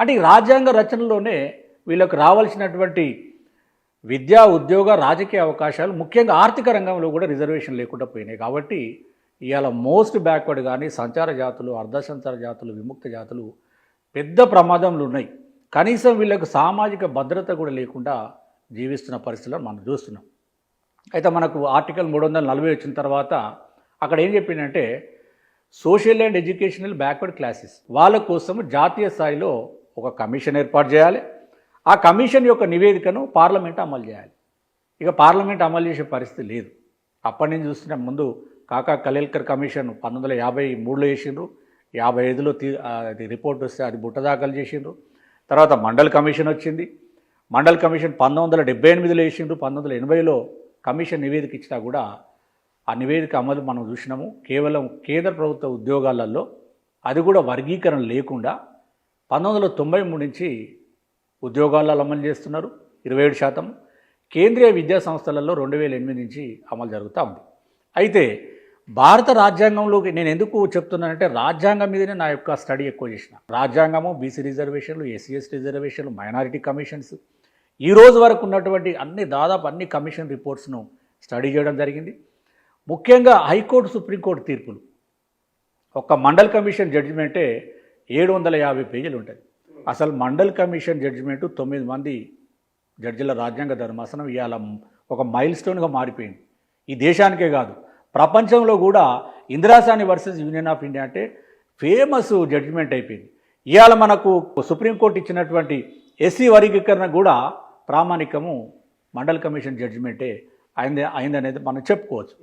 అంటే ఈ రాజ్యాంగ రచనలోనే వీళ్ళకు రావాల్సినటువంటి విద్యా ఉద్యోగ రాజకీయ అవకాశాలు ముఖ్యంగా ఆర్థిక రంగంలో కూడా రిజర్వేషన్ లేకుండా పోయినాయి. కాబట్టి ఇవాళ మోస్ట్ బ్యాక్వర్డ్ కానీ సంచార జాతులు అర్ధ సంచార జాతులు విముక్త జాతులు పెద్ద ప్రమాదంలో ఉన్నాయి. కనీసం వీళ్ళకు సామాజిక భద్రత కూడా లేకుండా జీవిస్తున్న పరిస్థితులను మనం చూస్తున్నాం. అయితే మనకు ఆర్టికల్ మూడు వందల నలభై వచ్చిన తర్వాత అక్కడ ఏం చెప్పిందంటే social and educational backward classes వాళ్ళ కోసం జాతీయ స్థాయిలో ఒక కమిషన్ ఏర్పాటు చేయాలి. ఆ కమిషన్ యొక్క నివేదికను పార్లమెంట్ అమలు చేయాలి. ఇక పార్లమెంట్ అమలు చేసే పరిస్థితి లేదు. అప్పటి నుంచి చూస్తున్న ముందు కాకా కలేల్కర్ కమిషన్ పంతొమ్మిది వందల యాభై మూడులో వేసిండ్రు యాభై ఐదులో తీ అది రిపోర్ట్ వస్తే అది బుట్ట దాఖలు చేసిండ్రు. తర్వాత మండల్ కమిషన్ వచ్చింది. మండల్ కమిషన్ పంతొమ్మిది వందల డెబ్బై ఎనిమిదిలో వేసిండ్రు పంతొమ్మిది వందల ఎనభైలో కమిషన్ నివేదిక ఇచ్చినా కూడా ఆ నివేదిక అమలు మనం చూసినాము. కేవలం కేంద్ర ప్రభుత్వ ఉద్యోగాలలో అది కూడా వర్గీకరణ లేకుండా పంతొమ్మిది వందల తొంభై మూడు నుంచి ఉద్యోగాలలో అమలు చేస్తున్నారు ఇరవై ఏడు శాతం. కేంద్రీయ విద్యా సంస్థలలో రెండు వేల ఎనిమిది నుంచి అమలు జరుగుతూ ఉంది. అయితే భారత రాజ్యాంగంలోకి నేను ఎందుకు చెప్తున్నానంటే రాజ్యాంగం మీదనే నా యొక్క స్టడీ ఎక్కువ చేసిన. రాజ్యాంగము బీసీ రిజర్వేషన్లు ఎస్సీ ఎస్టీ రిజర్వేషన్లు మైనారిటీ కమిషన్స్. ఈ రోజు వరకు ఉన్నటువంటి అన్ని దాదాపు అన్ని కమిషన్ రిపోర్ట్స్ను స్టడీ చేయడం జరిగింది. ముఖ్యంగా హైకోర్టు సుప్రీంకోర్టు తీర్పులు. ఒక మండల్ కమిషన్ జడ్జిమెంటే ఏడు వందల యాభై పేజీలు ఉంటుంది అసలు మండల్ కమిషన్ జడ్జిమెంట్ తొమ్మిది మంది జడ్జిల రాజ్యాంగ ధర్మాసనం ఇవాళ ఒక మైల్ స్టోన్గా మారిపోయింది. ఈ దేశానికే కాదు ప్రపంచంలో కూడా Indra Sawhney versus union of India అంటే ఫేమస్ జడ్జిమెంట్ అయిపోయింది. ఇవాళ మనకు సుప్రీంకోర్టు ఇచ్చినటువంటి ఎస్సీ వర్గీకరణ కూడా ప్రామాణికము మండల్ కమిషన్ జడ్జిమెంటే అయింది అయిందనేది మనం చెప్పుకోవచ్చు.